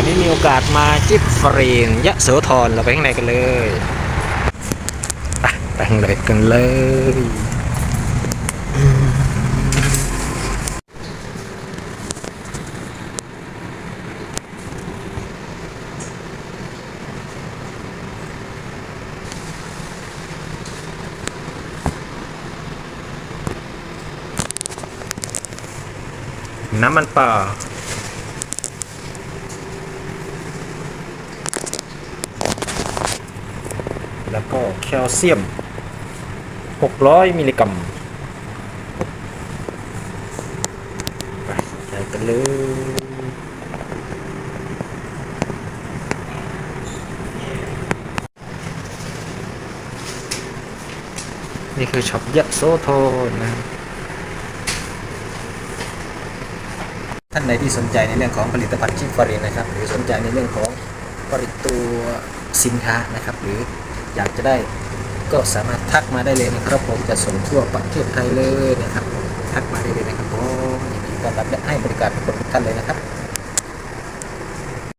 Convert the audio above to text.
วันนี้มีโอกาสมาจิ๊บฟรีนยะโสธรเราไปข้างในกันเลยไปข้างในกันเลยน้ำมันป่า แล้วก็แคลเซียม 600 มิลลิกรัมไปใส่กันเลยนี่คือช็อปยะโซโทนะ ท่านใดที่สนใจในเรื่องของผลิตภัณฑ์ชิปฟารินนะครับ หรือสนใจในเรื่องของผลิตตัวสินค้านะครับ หรือ อยากจะได้ก็สามารถทักมาได้เลยนะครับผมจะส่งทั่วประเทศไทยเลยนะครับทักมาได้เลยนะครับผมยินดีต้อนรับและให้บริการทุกคนทุกท่านเลยนะครับ